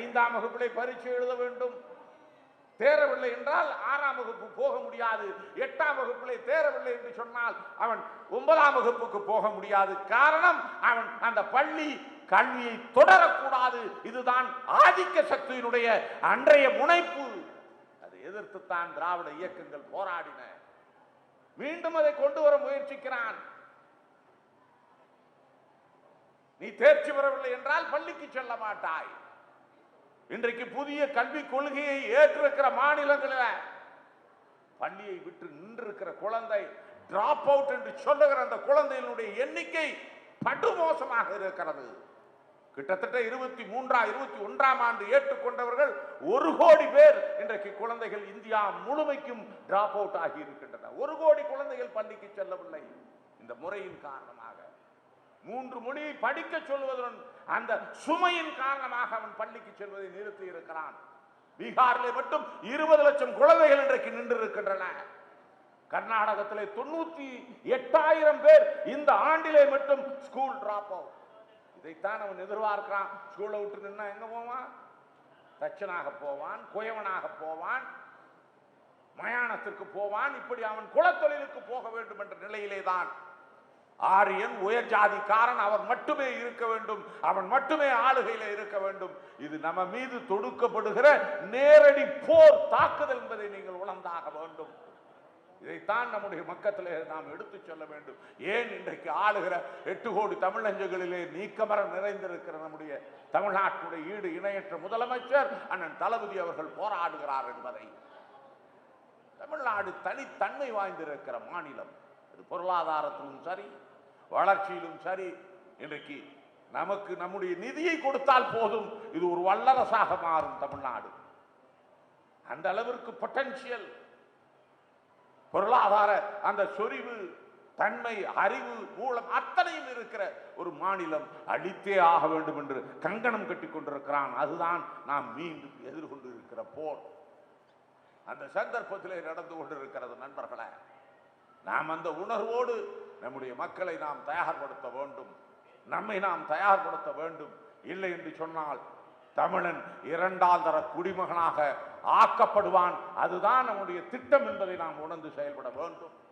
ஐந்தாம் வகுப்பிலே பரீட்சை எழுத வேண்டும். தேரவில்லை என்றால் ஆறாம் வகுப்பு போக முடியாது. எட்டாம் வகுப்பிலே தேரவில்லை என்று சொன்னால் அவன் ஒன்பதாம் வகுப்புக்கு போக முடியாது. காரணம் அவன் அந்த பள்ளி கல்வியை தொடரக்கூடாது. இதுதான் ஆதிக்க சக்தியினுடைய அன்றைய முனைப்பு. அதை எதிர்த்துத்தான் திராவிட இயக்கங்கள் போராடின. மீண்டும் அதை கொண்டு வர முயற்சிக்கிறான். நீ தேர்ச்சி பெறவில்லை என்றால் பள்ளிக்கு செல்ல மாட்டாய். இன்றைக்கு புதிய கல்விக் கொள்கையை ஏற்றிருக்கிற மாநிலங்களில் பள்ளியை விட்டு நின்றிருக்கிற குழந்தை டிராப் அவுட் என்று சொல்லுகிற அந்த குழந்தைகளுடைய எண்ணிக்கை படுமோசமாக இருக்கிறது. கிட்டத்தட்ட இருபத்தி மூன்றாம் இருபத்தி ஒன்றாம் ஆண்டு ஏற்றுக்கொண்டவர்கள் ஒரு கோடி பேர் இன்றைக்கு குழந்தைகள் இந்தியா முழுமைக்கும் டிராப் அவுட் ஆகி இருக்கின்றன. ஒரு கோடி குழந்தைகள் பள்ளிக்கு செல்லவில்லை. இந்த முறையின் காரணமாக மூன்று மொழியை படிக்க சொல்வதுடன் அந்த சுமையின் காரணமாக அவன் பள்ளிக்கு செல்வதை நிறுத்தி இருக்கிறான். பீகாரிலே மட்டும் இருபது லட்சம் குழந்தைகள் இன்றைக்கு நின்று இருக்கின்றன கர்நாடகத்திலே தொண்ணூத்தி எட்டாயிரம் பேர் இந்த ஆண்டிலே மட்டும் ஸ்கூல் டிராப் அவுட் இதைத்தான் அவன் எதிர்பார்க்கிறான். ஸ்கூலை விட்டு நின்னா எங்க போவான்? தச்சனாக போவான் குயவனாக போவான் மயானத்திற்கு போவான். இப்படி அவன் குலத்தொழிலுக்கு போக வேண்டும் என்ற நிலையிலே தான் ஆரியன் உயர் ஜாதிக்காரன் அவர் மட்டுமே இருக்க வேண்டும். அவன் மட்டுமே ஆளுகையில் இருக்க வேண்டும். இது நம்ம மீது தொடுக்கப்படுகிற நேரடி போர் தாக்குதல் என்பதை நீங்கள் உணர்ந்தாக வேண்டும். இதைத்தான் நம்முடைய மக்கத்திலே நாம் எடுத்துச் சொல்ல வேண்டும். ஏன் இன்றைக்கு ஆளுகிற எட்டு கோடி தமிழஞ்சங்களிலே நீக்கமர நிறைந்திருக்கிற நம்முடைய தமிழ்நாட்டுடைய ஈடு இணையற்ற முதலமைச்சர் அண்ணன் தளபதி அவர்கள் போராடுகிறார் என்பதை. தமிழ்நாடு தனித்தன்மை வாய்ந்திருக்கிற மாநிலம். அது பொருளாதாரத்திலும் சரி வளர்ச்சியிலும் சரி இன்றைக்கு நமக்கு நம்முடைய நிதியை கொடுத்தால் போதும். இது ஒரு வல்லரசாக மாறும் தமிழ்நாடு. அந்த அளவிற்கு பொட்டன்சியல் பொருளாதார அந்த சொரிவு தன்மை அறிவு மூலம் அத்தனையும் இருக்கிற ஒரு மாநிலம் அழித்தே ஆக வேண்டும் என்று கங்கணம் கட்டி கொண்டிருக்கிறான். அதுதான் நாம் மீண்டும் எதிர்கொண்டு இருக்கிற போர். அந்த சந்தர்ப்பத்திலே நடந்து கொண்டிருக்கிறது நண்பர்களே நாம் அந்த உணர்வோடு நம்முடைய மக்களை நாம் தயார்படுத்த வேண்டும். நம்மை நாம் தயார்படுத்த வேண்டும். இல்லை என்று சொன்னால் தமிழன் இரண்டாம் தர குடிமகனாக ஆக்கப்படுவான். அதுதான் நம்முடைய திட்டம் என்பதை நாம் உணர்ந்து செயல்பட வேண்டும்.